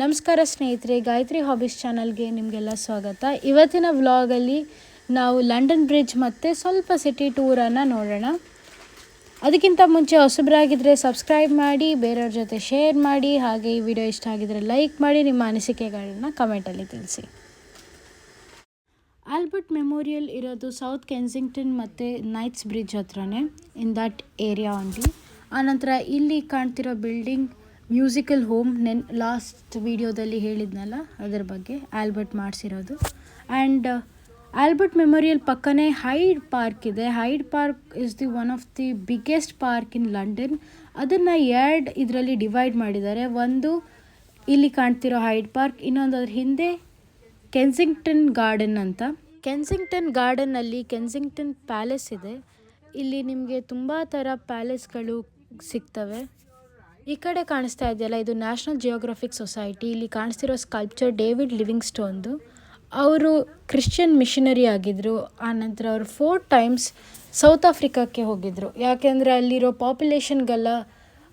ನಮಸ್ಕಾರ ಸ್ನೇಹಿತರೆ, ಗಾಯತ್ರಿ ಹಾಬೀಸ್ ಚಾನಲ್ಗೆ ನಿಮಗೆಲ್ಲ ಸ್ವಾಗತ. ಇವತ್ತಿನ ವ್ಲಾಗಲ್ಲಿ ನಾವು ಲಂಡನ್ ಬ್ರಿಡ್ಜ್ ಮತ್ತು ಸ್ವಲ್ಪ ಸಿಟಿ ಟೂರನ್ನು ನೋಡೋಣ. ಅದಕ್ಕಿಂತ ಮುಂಚೆ ಹೊಸಬರಾಗಿದ್ದರೆ ಸಬ್ಸ್ಕ್ರೈಬ್ ಮಾಡಿ, ಬೇರೆಯವ್ರ ಜೊತೆ ಶೇರ್ ಮಾಡಿ, ಹಾಗೆ ಈ ವಿಡಿಯೋ ಇಷ್ಟ ಆಗಿದ್ರೆ ಲೈಕ್ ಮಾಡಿ, ನಿಮ್ಮ ಅನಿಸಿಕೆಗಳನ್ನ ಕಮೆಂಟಲ್ಲಿ ತಿಳಿಸಿ. ಆಲ್ಬರ್ಟ್ ಮೆಮೋರಿಯಲ್ ಇರೋದು ಸೌತ್ ಕೆನ್ಸಿಂಗ್ಟನ್ ಮತ್ತು ನೈಟ್ಸ್ ಬ್ರಿಡ್ಜ್ ಹತ್ರನೇ ಇನ್ ದಟ್ ಏರಿಯಾ ಓನ್ಲಿ ಆನಂತರ ಇಲ್ಲಿ ಕಾಣ್ತಿರೋ ಬಿಲ್ಡಿಂಗ್ ಮ್ಯೂಸಿಕಲ್ ಹೋಮ್ ನೆನ್, ಲಾಸ್ಟ್ ವೀಡಿಯೋದಲ್ಲಿ ಹೇಳಿದ್ನಲ್ಲ ಅದರ ಬಗ್ಗೆ, ಆಲ್ಬರ್ಟ್ ಮಾಡಿಸಿರೋದು. ಆ್ಯಂಡ್ ಆಲ್ಬರ್ಟ್ ಮೆಮೋರಿಯಲ್ ಪಕ್ಕನೇ ಹೈಡ್ ಪಾರ್ಕ್ ಇದೆ. Hyde Park is the one of the biggest park in London. ಅದನ್ನು ಎರಡು ಇದರಲ್ಲಿ ಡಿವೈಡ್ ಮಾಡಿದ್ದಾರೆ. ಒಂದು ಇಲ್ಲಿ ಕಾಣ್ತಿರೋ ಹೈಡ್ ಪಾರ್ಕ್, ಇನ್ನೊಂದು ಅದ್ರ ಹಿಂದೆ ಕೆನ್ಸಿಂಗ್ಟನ್ ಗಾರ್ಡನ್ ಅಂತ. ಕೆನ್ಸಿಂಗ್ಟನ್ ಗಾರ್ಡನ್ನಲ್ಲಿ ಕೆನ್ಸಿಂಗ್ಟನ್ ಪ್ಯಾಲೇಸ್ ಇದೆ. ಇಲ್ಲಿ ನಿಮಗೆ ತುಂಬ ಥರ ಪ್ಯಾಲೇಸ್ಗಳು ಸಿಗ್ತವೆ. ಈ ಕಡೆ ಕಾಣಿಸ್ತಾ ಇದೆಯಲ್ಲ, ಇದು ನ್ಯಾಷನಲ್ ಜಿಯೋಗ್ರಫಿಕ್ ಸೊಸೈಟಿ ಇಲ್ಲಿ ಕಾಣಿಸ್ತಿರೋ ಸ್ಕಲ್ಪ್ಚರ್ ಡೇವಿಡ್ ಲಿವಿಂಗ್ ಸ್ಟೋನ್ದು ಅವರು ಕ್ರಿಶ್ಚಿಯನ್ ಮಿಷನರಿ ಆಗಿದ್ದರು ಆನಂತರ ಅವರು ಫೋರ್ ಟೈಮ್ಸ್ ಸೌತ್ ಆಫ್ರಿಕಾಕ್ಕೆ ಹೋಗಿದ್ದರು ಯಾಕೆಂದರೆ ಅಲ್ಲಿರೋ ಪಾಪ್ಯುಲೇಷನ್ಗೆಲ್ಲ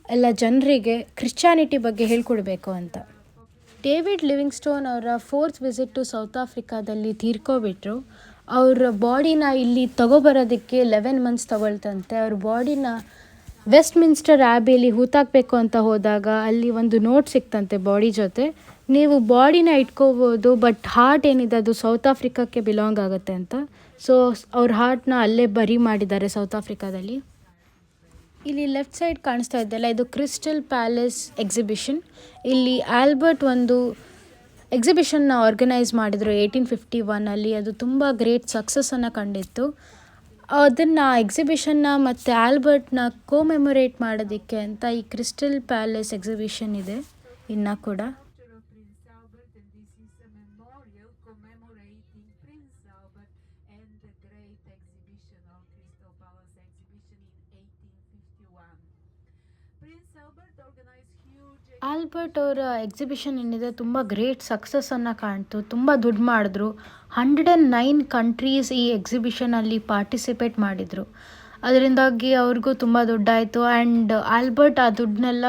ಎಲ್ಲ ಜನರಿಗೆ ಕ್ರಿಶ್ಚಾನಿಟಿ ಬಗ್ಗೆ ಹೇಳ್ಕೊಡ್ಬೇಕು ಅಂತ. ಡೇವಿಡ್ ಲಿವಿಂಗ್ ಸ್ಟೋನ್ ಅವರ ಫೋರ್ತ್ ವಿಸಿಟ್ ಟು ಸೌತ್ ಆಫ್ರಿಕಾದಲ್ಲಿ ತೀರ್ಕೊಬಿಟ್ರು. ಅವರ ಬಾಡಿನ ಇಲ್ಲಿ ತಗೊಬರೋದಕ್ಕೆ ಲೆವೆನ್ ಮಂತ್ಸ್ ತಗೊಳ್ತಂತೆ. ಅವ್ರ ಬಾಡಿನ ವೆಸ್ಟ್ ಮಿನ್ಸ್ಟರ್ ಆ್ಯಬಿಯಲ್ಲಿ ಹೂತಾಕಬೇಕು ಅಂತ ಹೋದಾಗ ಅಲ್ಲಿ ಒಂದು ನೋಟ್ ಸಿಕ್ತಂತೆ ಬಾಡಿ ಜೊತೆ. ನೀವು ಬಾಡಿನ ಇಟ್ಕೋಬೋದು, ಬಟ್ ಹಾರ್ಟ್ ಏನಿದೆ ಅದು ಸೌತ್ ಆಫ್ರಿಕಾಕ್ಕೆ ಬಿಲಾಂಗ್ ಆಗುತ್ತೆ ಅಂತ. ಸೊ, ಅವ್ರ ಹಾರ್ಟ್ನ ಅಲ್ಲೇ ಬರಿ ಮಾಡಿದ್ದಾರೆ ಸೌತ್ ಆಫ್ರಿಕಾದಲ್ಲಿ. ಇಲ್ಲಿ ಲೆಫ್ಟ್ ಸೈಡ್ ಕಾಣಿಸ್ತಾ ಇದ್ದಲ್ಲ ಇದು ಕ್ರಿಸ್ಟಲ್ ಪ್ಯಾಲೇಸ್ ಎಕ್ಸಿಬಿಷನ್. ಇಲ್ಲಿ ಆಲ್ಬರ್ಟ್ ಒಂದು ಎಕ್ಸಿಬಿಷನ್ನ ಆರ್ಗನೈಸ್ ಮಾಡಿದರು ಏಯ್ಟೀನ್ ಫಿಫ್ಟಿ ಒನ್ನಲ್ಲಿ ಅದು ತುಂಬ ಗ್ರೇಟ್ ಸಕ್ಸಸ್ಸನ್ನು ಕಂಡಿತ್ತು. ಅದನ್ನು ಎಕ್ಸಿಬಿಷನ್ನ ಮತ್ತು ಆಲ್ಬರ್ಟ್ನ ಕೋಮೆಮೊರೇಟ್ ಮಾಡೋದಕ್ಕೆ ಅಂತ ಈ ಕ್ರಿಸ್ಟಲ್ ಪ್ಯಾಲೇಸ್ ಎಕ್ಸಿಬಿಷನ್ ಇದೆ ಇನ್ನೂ ಕೂಡ. ಆಲ್ಬರ್ಟ್ ಅವರ ಎಕ್ಸಿಬಿಷನ್ ಏನಿದೆ, ತುಂಬ ಗ್ರೇಟ್ ಸಕ್ಸಸ್ಸನ್ನು ಕಾಣ್ತು. ತುಂಬ ದುಡ್ಡು ಮಾಡಿದ್ರು. ಹಂಡ್ರೆಡ್ ಆ್ಯಂಡ್ ನೈನ್ ಕಂಟ್ರೀಸ್ ಈ ಎಕ್ಸಿಬಿಷನಲ್ಲಿ ಪಾರ್ಟಿಸಿಪೇಟ್ ಮಾಡಿದರು. ಅದರಿಂದಾಗಿ ಅವ್ರಿಗೂ ತುಂಬ ದುಡ್ಡಾಯಿತು. ಆ್ಯಂಡ್ ಆಲ್ಬರ್ಟ್ ಆ ದುಡ್ಡನ್ನೆಲ್ಲ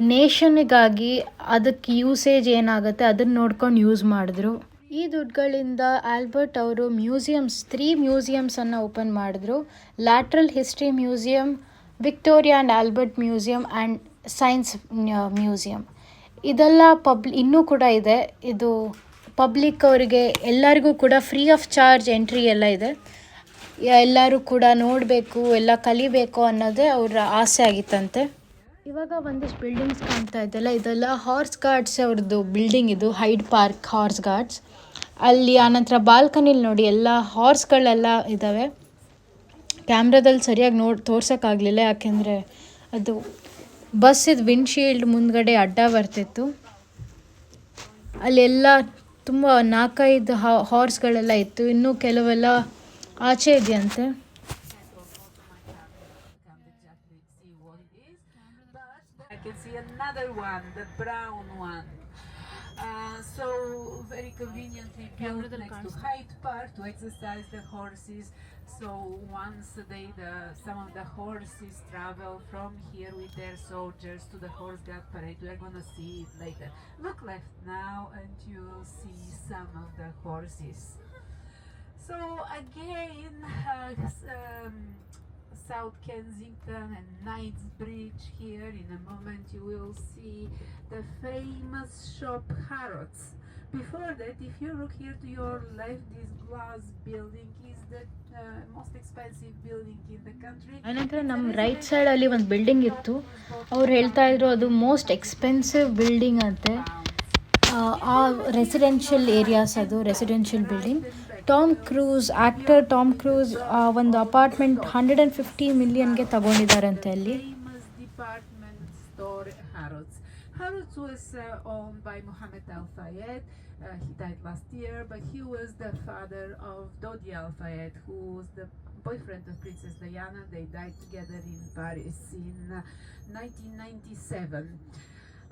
ನೇಷನ್ಗಾಗಿ ಅದಕ್ಕೆ ಯೂಸೇಜ್ ಏನಾಗುತ್ತೆ ಅದನ್ನು ನೋಡ್ಕೊಂಡು ಯೂಸ್ ಮಾಡಿದ್ರು. ಈ ದುಡ್ಡುಗಳಿಂದ ಆಲ್ಬರ್ಟ್ ಅವರು ಮ್ಯೂಸಿಯಮ್ಸ್ ತ್ರೀ ಮ್ಯೂಸಿಯಮ್ಸನ್ನು ಓಪನ್ ಮಾಡಿದ್ರು. Natural history museum Victoria and Albert museum and science museum. ಇದೆಲ್ಲ ಪಬ್ ಇನ್ನೂ ಕೂಡ ಇದೆ. ಇದು ಪಬ್ಲಿಕ್ ಅವರಿಗೆ ಎಲ್ಲರಿಗೂ ಕೂಡ ಫ್ರೀ ಆಫ್ ಚಾರ್ಜ್ ಎಂಟ್ರಿ ಎಲ್ಲ ಇದೆ. ಎಲ್ಲರೂ ಕೂಡ ನೋಡಬೇಕು, ಎಲ್ಲ ಕಲಿಬೇಕು ಅನ್ನೋದೇ ಅವರ ಆಸೆ ಆಗಿತ್ತಂತೆ. ಇವಾಗ ಒಂದಿಷ್ಟು ಬಿಲ್ಡಿಂಗ್ಸ್ ಕಾಣ್ತಾ ಇದ್ದಲ್ಲ ಇದೆಲ್ಲ ಹಾರ್ಸ್ ಗಾರ್ಡ್ಸ್ ಅವ್ರದ್ದು ಬಿಲ್ಡಿಂಗ್ ಇದು ಹೈಡ್ ಪಾರ್ಕ್ ಹಾರ್ಸ್ ಗಾರ್ಡ್ಸ್ ಅಲ್ಲಿ ಆನಂತರ ಬಾಲ್ಕನಿಲಿ ನೋಡಿ ಎಲ್ಲ ಹಾರ್ಸ್ಗಳೆಲ್ಲ ಇದ್ದಾವೆ ಕ್ಯಾಮ್ರಾದಲ್ಲಿ ಸರಿಯಾಗಿ ನೋಡಿ ತೋರ್ಸೋಕ್ಕಾಗಲಿಲ್ಲ ಯಾಕೆಂದರೆ ಅದು ಬಸ್ಸಿದ ವಿಂಡ್ ಶೀಲ್ಡ್ ಮುಂದುಗಡೆ ಅಡ್ಡ ಬರ್ತಿತ್ತು. ಅಲ್ಲೆಲ್ಲ ತುಂಬ ನಾಲ್ಕೈದು ಹಾರ್ಸ್ಗಳೆಲ್ಲ ಇತ್ತು. ಇನ್ನೂ ಕೆಲವೆಲ್ಲ ಆಚೆ ಇದೆಯಂತೆ. ವಾನ್ ದ ಬ್ರೌನ್ ವಾ ಅಂತ so So once a day, the some of the horses travel from here with their soldiers to the horse guard parade. We are gonna see it later. Look left now, and you'll see some of the horses. So again, uh, um, South Kensington and Knightsbridge here. In a moment, you will see the famous shop Harrods. Before that, if you look here to your left, this glass building is the expensive building in the country. ಆನಂತರ ನಮ್ಮ right ಸೈಡಲ್ಲಿ ಒಂದು building ಇತ್ತು ಅವ್ರು ಹೇಳ್ತಾ ಇದ್ರು ಅದು most expensive building ಅಂತೆ ಆ, ರೆಸಿಡೆನ್ಷಿಯಲ್ ಏರಿಯಾಸ್ ಅದು residential building Tom Cruise actor Tom Cruise ಒಂದು ಅಪಾರ್ಟ್ಮೆಂಟ್ ಹಂಡ್ರೆಡ್ ಆ್ಯಂಡ್ ಫಿಫ್ಟಿ ಮಿಲಿಯನ್ಗೆ ತಗೊಂಡಿದ್ದಾರಂತೆ ಅಲ್ಲಿ. Harrods was uh, owned by Mohammed Al Fayed. Uh, he died last year, but he was the father of Dodi Al Fayed, who was the boyfriend of Princess Diana. They died together in Paris in uh, 1997.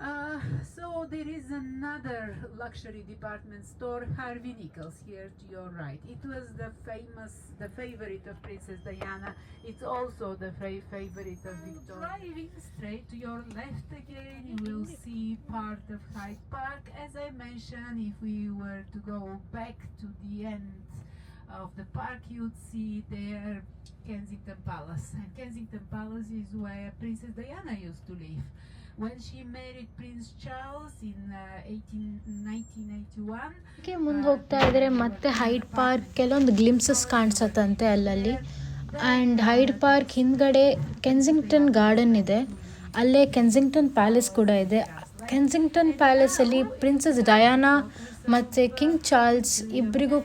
Uh, so there is another luxury department store, Harvey Nichols, here to your right. It was the famous, the favorite of Princess Diana. It's also the fa- favorite of Victoria. Driving straight to your left again, you will see part of Hyde Park. As I mentioned, if we were to go back to the end of the park, you'd see there Kensington Palace. And Kensington Palace is where Princess Diana used to live. When she married Prince Charles in uh, 18, 1981, ಹೀಗೆ ಮುಂದೆ ಹೋಗ್ತಾ ಇದ್ರೆ ಮತ್ತೆ Hyde Park ಕೆಲವೊಂದು glimpses ಕಾಣಿಸತ್ತಂತೆ ಅಲ್ಲಲ್ಲಿ. And Hyde Park ಹಿಂದ್ಗಡೆ Kensington Garden ಇದೆ. ಅಲ್ಲೇ ಕೆನ್ಸಿಂಗ್ಟನ್ ಪ್ಯಾಲೇಸ್ ಕೂಡ ಇದೆ. ಕೆನ್ಸಿಂಗ್ಟನ್ ಪ್ಯಾಲೇಸಲ್ಲಿ ಪ್ರಿನ್ಸಸ್ ಡಯಾನಾ ಮತ್ತು ಕಿಂಗ್ ಚಾರ್ಲ್ಸ್ ಇಬ್ಬರಿಗೂ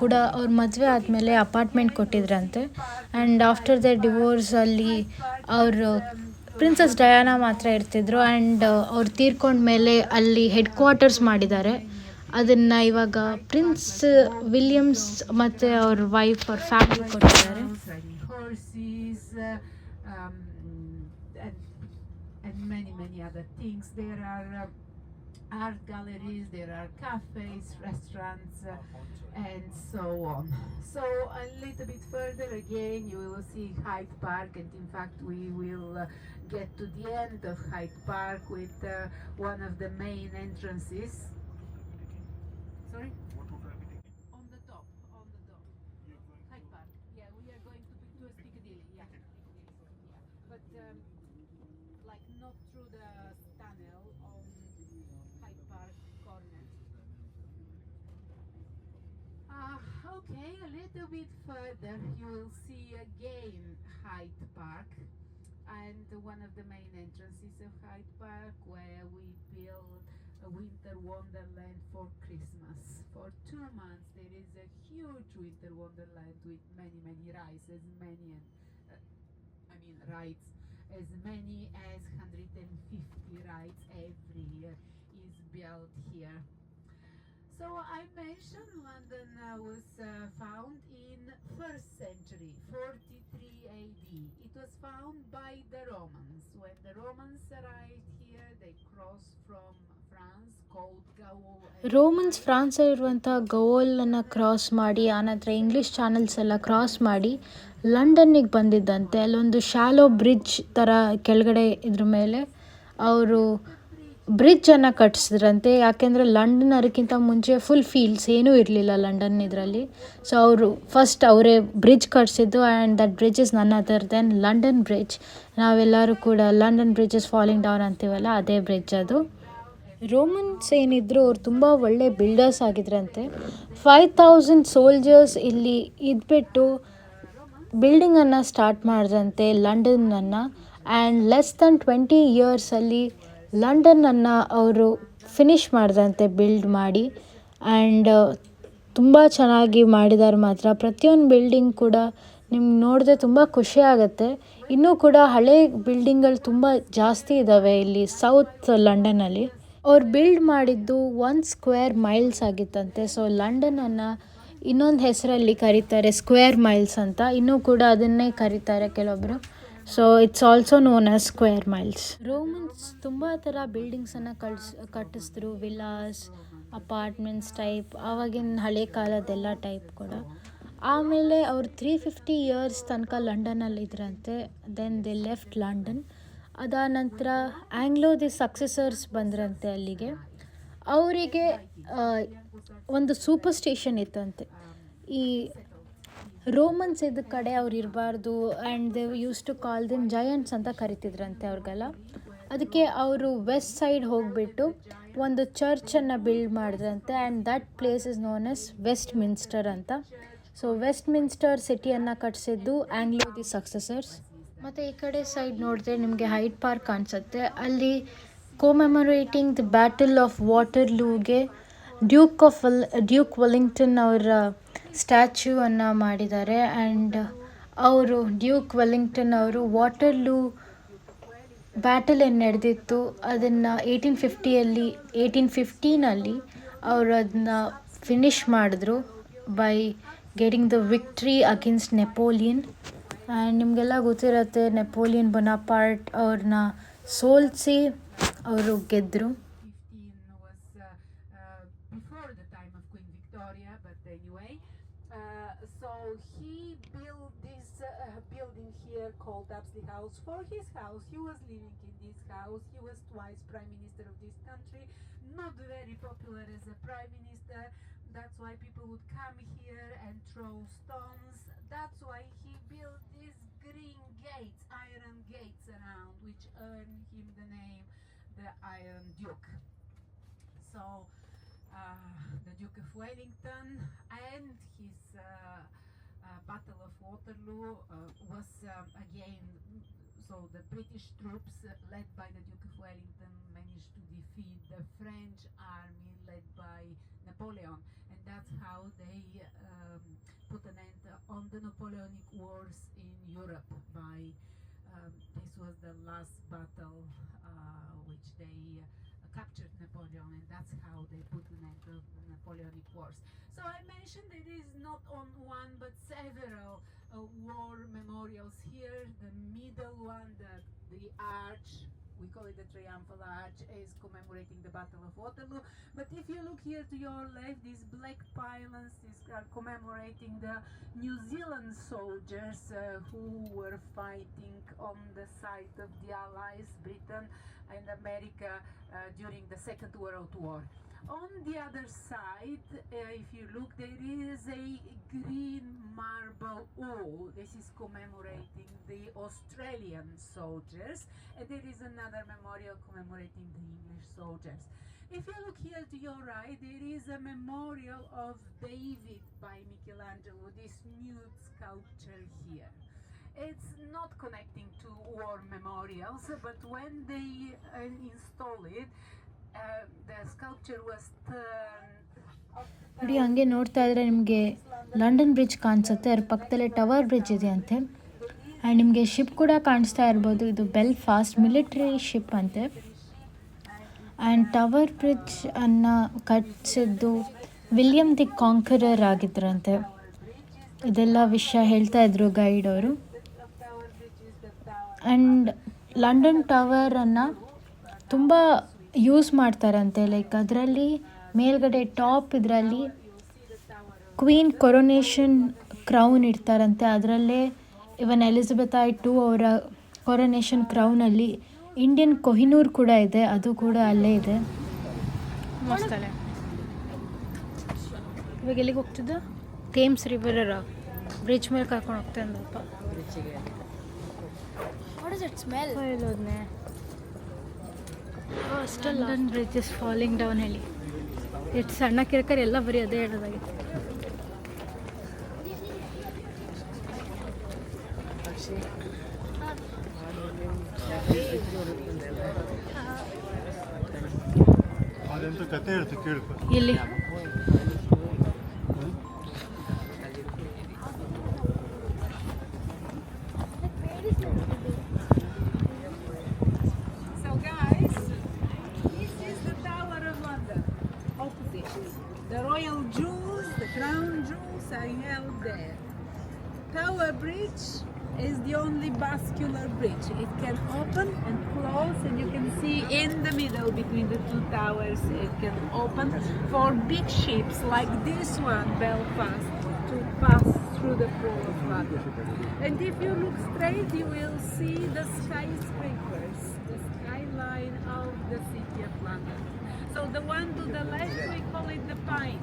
ಕೂಡ ಅವ್ರ ಮದುವೆ ಆದಮೇಲೆ ಅಪಾರ್ಟ್ಮೆಂಟ್ ಕೊಟ್ಟಿದ್ರಂತೆ. ಆ್ಯಂಡ್ ಆಫ್ಟರ್ ದ ಡಿವೋರ್ಸಲ್ಲಿ ಅವರು ಪ್ರಿನ್ಸಸ್ ಡಯಾನಾ ಮಾತ್ರ ಇರ್ತಿದ್ರು ಆ್ಯಂಡ್ ಅವ್ರು ತೀರ್ಕೊಂಡ್ಮೇಲೆ ಅಲ್ಲಿ ಹೆಡ್ ಕ್ವಾರ್ಟರ್ಸ್ ಮಾಡಿದ್ದಾರೆ ಅದನ್ನು ಇವಾಗ ಪ್ರಿನ್ಸ್ ವಿಲಿಯಮ್ಸ್ ಮತ್ತು ಅವ್ರ ವೈಫ್ ಅವ್ರ ಫ್ಯಾಮಿಲಿ ಕೊಟ್ಟಿದ್ದಾರೆ uh, um, and many, many other things. There are uh, art galleries, there are cafes, restaurants, uh, and so on. So a little bit further again, you will see Hyde Park, and in fact, we will uh, get to the end of Hyde Park with uh, one of the main entrances. Sorry? On the top, on the top. Hyde Park. Yeah, we are going to towards Piccadilly. Yeah, Piccadilly. Yeah, but um, like not through the tunnel on Hyde Park corner. Ah, okay, a little bit further, you will see again Hyde Park. And one of the main entrances of Hyde Park, where we build a winter wonderland for Christmas. For two months, there is a huge winter wonderland with many, many rides, as many, uh, I mean, rides, as many as 150 rides every year is built here. So I mentioned London uh, was uh, found in 1st century, 43 AD. It was found by the Romans. When the Romans arrived here, they crossed from France, called Gaul. Romans ಫ್ರಾನ್ಸಲ್ಲಿರುವಂಥ ಗೌಲನ್ನು cross ಮಾಡಿ ಆನಂತರ English channels ಎಲ್ಲ cross ಮಾಡಿ ಲಂಡನ್ನಿಗೆ ಬಂದಿದ್ದಂತೆ ಅಲ್ಲೊಂದು shallow bridge ಥರ ಕೆಳಗಡೆ ಇದ್ರ ಮೇಲೆ ಅವರು ಬ್ರಿಡ್ಜನ್ನು ಕಟ್ಟಿಸಿದ್ರಂತೆ ಯಾಕೆಂದರೆ ಲಂಡನ್ ಅದಕ್ಕಿಂತ ಮುಂಚೆ ಫುಲ್ ಫೀಲ್ಡ್ಸ್ ಏನೂ ಇರಲಿಲ್ಲ ಲಂಡನ್ ಇದರಲ್ಲಿ. ಸೊ ಅವರು ಫಸ್ಟ್ ಅವರೇ bridge ಕಟ್ಸಿದ್ದು and that bridge is none other than London Bridge ನಾವೆಲ್ಲರೂ ಕೂಡ London Bridge is falling down ಅಂತೀವಲ್ಲ, ಅದೇ ಬ್ರಿಡ್ಜ್ ಅದು. ರೋಮನ್ಸ್ ಏನಿದ್ರು ಅವ್ರು ತುಂಬ ಒಳ್ಳೆ ಬಿಲ್ಡರ್ಸ್ ಆಗಿದ್ರಂತೆ. ಫೈವ್ ತೌಸಂಡ್ ಸೋಲ್ಜರ್ಸ್ ಇಲ್ಲಿ ಇದ್ಬಿಟ್ಟು ಬಿಲ್ಡಿಂಗನ್ನು ಸ್ಟಾರ್ಟ್ ಮಾಡಿದ್ರಂತೆ ಲಂಡನನ್ನು ಆ್ಯಂಡ್ ಲೆಸ್ ದನ್ ಟ್ವೆಂಟಿ ಇಯರ್ಸಲ್ಲಿ ಲಂಡನ್ನನ್ನು ಅವರು ಫಿನಿಶ್ ಮಾಡಿದಂತೆ ಬಿಲ್ಡ್ ಮಾಡಿ ಆ್ಯಂಡ್ ತುಂಬ ಚೆನ್ನಾಗಿ ಮಾಡಿದ್ದಾರೆ ಮಾತ್ರ. ಪ್ರತಿಯೊಂದು ಬಿಲ್ಡಿಂಗ್ ಕೂಡ ನಿಮ್ಗೆ ನೋಡಿದ್ರೆ ತುಂಬ ಖುಷಿ ಆಗುತ್ತೆ. ಇನ್ನೂ ಕೂಡ ಹಳೆ ಬಿಲ್ಡಿಂಗ್ಗಳು ತುಂಬ ಜಾಸ್ತಿ ಇದ್ದಾವೆ ಇಲ್ಲಿ ಸೌತ್ ಲಂಡನಲ್ಲಿ ಅವ್ರು ಬಿಲ್ಡ್ ಮಾಡಿದ್ದು ಒನ್ ಸ್ಕ್ವೇರ್ ಮೈಲ್ಸ್ ಆಗಿತ್ತಂತೆ. ಸೊ, ಲಂಡನನ್ನು ಇನ್ನೊಂದು ಹೆಸರಲ್ಲಿ ಕರೀತಾರೆ ಸ್ಕ್ವೇರ್ ಮೈಲ್ಸ್ ಅಂತ. ಇನ್ನೂ ಕೂಡ ಅದನ್ನೇ ಕರೀತಾರೆ ಕೆಲವೊಬ್ಬರು so it's also known as square miles Romans ತುಂಬ ಥರ ಬಿಲ್ಡಿಂಗ್ಸನ್ನು ಕಳ್ಸ್, ಕಟ್ಟಿಸಿದ್ರು. ವಿಲಾಸ್ ಅಪಾರ್ಟ್ಮೆಂಟ್ಸ್ ಟೈಪ್ ಆವಾಗಿನ ಹಳೆ ಕಾಲದೆಲ್ಲ ಟೈಪ್ ಕೂಡ. ಆಮೇಲೆ ಅವ್ರು ತ್ರೀ ಫಿಫ್ಟಿ ಇಯರ್ಸ್ ತನಕ ಲಂಡನಲ್ಲಿ ಇದ್ರಂತೆ. ದೆನ್ ದೆ ಲೆಫ್ಟ್ ಲಂಡನ್ ಅದಾದ ನಂತರ ಆಂಗ್ಲೋ ದಿ ಸಕ್ಸೆಸರ್ಸ್ ಬಂದ್ರಂತೆ ಅಲ್ಲಿಗೆ. ಅವರಿಗೆ ಒಂದು ಸೂಪರ್ ಸ್ಟೇಷನ್ ಇತ್ತಂತೆ. ಈ ರೋಮನ್ಸ್ ಇದ್ದ ಕಡೆ ಅವ್ರು ಇರಬಾರ್ದು and they used to call them giants ಅಂತ ಕರಿತಿದ್ರಂತೆ ಅವ್ರಿಗೆಲ್ಲ. ಅದಕ್ಕೆ ಅವರು ವೆಸ್ಟ್ ಸೈಡ್ ಹೋಗಿಬಿಟ್ಟು ಒಂದು ಚರ್ಚನ್ನು ಬಿಲ್ಡ್ ಮಾಡಿದ್ರಂತೆ and that place is known as Westminster ಅಂತ. ಸೊ ವೆಸ್ಟ್ ಮಿನ್ಸ್ಟರ್ ಸಿಟಿಯನ್ನು ಕಟ್ಟಿಸಿದ್ದು ಆ್ಯಂಗ್ಲೋ ದಿ ಸಕ್ಸಸರ್ಸ್ ಮತ್ತು ಈ ಕಡೆ ಸೈಡ್ ನೋಡಿದ್ರೆ ನಿಮಗೆ ಹೈಟ್ ಪಾರ್ಕ್ ಕಾಣಿಸುತ್ತೆ. ಅಲ್ಲಿ ಕೋಮೆಮೊರೇಟಿಂಗ್ ದಿ ಬ್ಯಾಟಲ್ ಆಫ್ ವಾಟರ್ ಲೂಗೆ ಡ್ಯೂಕ್ ಆಫ್ ವಲ್ ಡ್ಯೂಕ್ ವೆಲ್ಲಿಂಗ್ಟನ್ ಅವರ ಸ್ಟ್ಯಾಚ್ಯೂವನ್ನು ಮಾಡಿದ್ದಾರೆ. ಆ್ಯಂಡ್ ಅವರು ಡ್ಯೂಕ್ ವೆಲ್ಲಿಂಗ್ಟನ್ ಅವರು ವಾಟರ್ ಲೂ ಬ್ಯಾಟಲ್ ಏನು ನಡೆದಿತ್ತು, ಅದನ್ನು ಏಯ್ಟೀನ್ ಫಿಫ್ಟಿಯಲ್ಲಿ ಏಯ್ಟೀನ್ ಫಿಫ್ಟೀನಲ್ಲಿ ಅವರು ಅದನ್ನ ಫಿನಿಷ್ ಮಾಡಿದ್ರು by getting the victory against Napoleon and ನಿಮಗೆಲ್ಲ ಗೊತ್ತಿರತ್ತೆ ನೆಪೋಲಿಯನ್ ಬೊನಾಪಾರ್ಟ್ ಅವ್ರನ್ನ ಸೋಲಿಸಿ ಅವರು ಗೆದ್ದರು called Apsley House for his house. He was living in this house. He was twice prime minister of this country. Not very popular as a prime minister. That's why people would come here and throw stones. That's why he built these green gates, iron gates around, which earned him the name the Iron Duke. So, uh, the Duke of Wellington and his uh, Battle of Waterloo was again. So the British troops, uh, led by the Duke of Wellington, managed to defeat the French army led by Napoleon, and that's how they um, put an end on the Napoleonic Wars in Europe by um, this was the last battle uh, which they captured Napoleon, and that's how they put an end to the Napoleonic Wars. So I mentioned it is not on one but several uh, war memorials here. The middle one, the, the arch, we call it the Triumphal Arch, is commemorating the Battle of Waterloo. But if you look here to your left, these black pylons these are commemorating the New Zealand soldiers uh, who were fighting on the side of the Allies, Britain and America, uh, during the Second World War. On the other side, uh, if you look, there is a green marble O. This is commemorating the Australian soldiers, and there is another memorial commemorating the English soldiers. If you look here to your right, there is a memorial of David by Michelangelo, this nude sculpture here. It's not connecting to war memorials, but when they uh, install it, uh, the sculpture was turned. ಹಂಗೆ ನೋಡ್ತಾ ಇದ್ರೆ ನಿಮಗೆ London bridge ಕಾಣಿಸುತ್ತೆ. ಅದ್ರ ಪಕ್ಕದಲ್ಲೇ tower bridge ಇದೆ ಅಂತೆ. And ನಿಮಗೆ ಶಿಪ್ ಕೂಡ ಕಾಣಿಸ್ತಾ ಇರ್ಬೋದು. ಇದು ಬೆಲ್ ಫಾಸ್ಟ್ ಮಿಲಿಟ್ರಿ ಶಿಪ್ ಅಂತೆ. ಆ್ಯಂಡ್ ಟವರ್ ಬ್ರಿಡ್ಜ್ ಅನ್ನ ಕಟ್ಟಿಸಿದ್ದು ವಿಲಿಯಮ್ ದಿ ಕಾಂಕರರ್ ಆಗಿದ್ರಂತೆ. ಇದೆಲ್ಲ ವಿಷಯ ಹೇಳ್ತಾ ಇದ್ರು ಗೈಡ್ ಅವರು. ಆ್ಯಂಡ್ ಲಂಡನ್ ಟವರನ್ನು ತುಂಬ ಯೂಸ್ ಮಾಡ್ತಾರಂತೆ. ಲೈಕ್ ಅದರಲ್ಲಿ ಮೇಲ್ಗಡೆ ಟಾಪ್ ಇದರಲ್ಲಿ ಕ್ವೀನ್ ಕೊರೊನೇಷನ್ ಕ್ರೌನ್ ಇಡ್ತಾರಂತೆ. ಅದರಲ್ಲೇ ಇವನ್ ಎಲಿಜಬೆತ್ ಐ ಟು ಅವರ ಕೊರೊನೇಷನ್ ಕ್ರೌನಲ್ಲಿ ಇಂಡಿಯನ್ ಕೊಹಿನೂರ್ ಕೂಡ ಇದೆ. ಅದು ಕೂಡ ಅಲ್ಲೇ ಇದೆ. ಇವಾಗ ಎಲ್ಲಿಗೆ ಹೋಗ್ತಿದ್ದ? ಥೇಮ್ಸ್ ರಿವರ್ ಬ್ರಿಡ್ಜ್ ಮೇಲೆ ಕರ್ಕೊಂಡು ಹೋಗ್ತಾ What does it smell? ಎಲ್ಲೋದ್ನೆ London Bridge is falling down ಹೇಳಿ ಎಷ್ಟು ಸಣ್ಣ ಕಿರಕರಿ ಎಲ್ಲ ಬರೀ ಅದೇ ಹೇಳೋದಾಗಿತ್ತು ಇಲ್ಲಿ. The royal jewels, the crown jewels are held there. Tower Bridge is the only bascular bridge. It can open and close, and you can see in the middle between the two towers, it can open for big ships like this one, Belfast, to pass through the port of. And if you look straight, you will see the skyscrapers, the skyline of the city of London. The one to the left, we call it the Pine,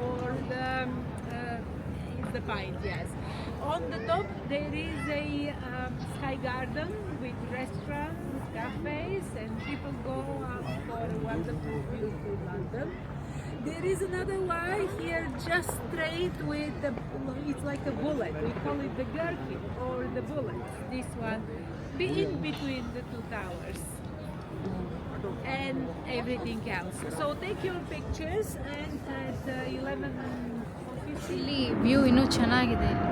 or the um, uh, the Pine, yes. On the top, there is a um, sky garden with restaurants, cafes, and people go out for a wonderful view to London. There is another one here just straight with the, it's like a bullet. We call it the gherkin or the bullet. This one, in between the two towers and everything else. So take your pictures and at uh, 11 ಇಲ್ಲಿ view ಇನ್ನೂ ಚೆನ್ನಾಗಿದೆ ಇಲ್ಲಿ.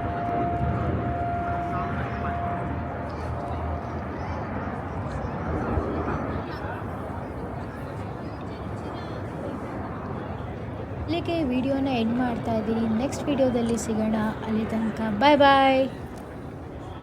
ಇಲ್ಲಿಗೆ ವಿಡಿಯೋನ end ಮಾಡ್ತಾ ಇದ್ದೀನಿ. Next ವಿಡಿಯೋದಲ್ಲಿ ಸಿಗೋಣ. ಅಲ್ಲಿ ತನಕ ಬಾಯ್ ಬಾಯ್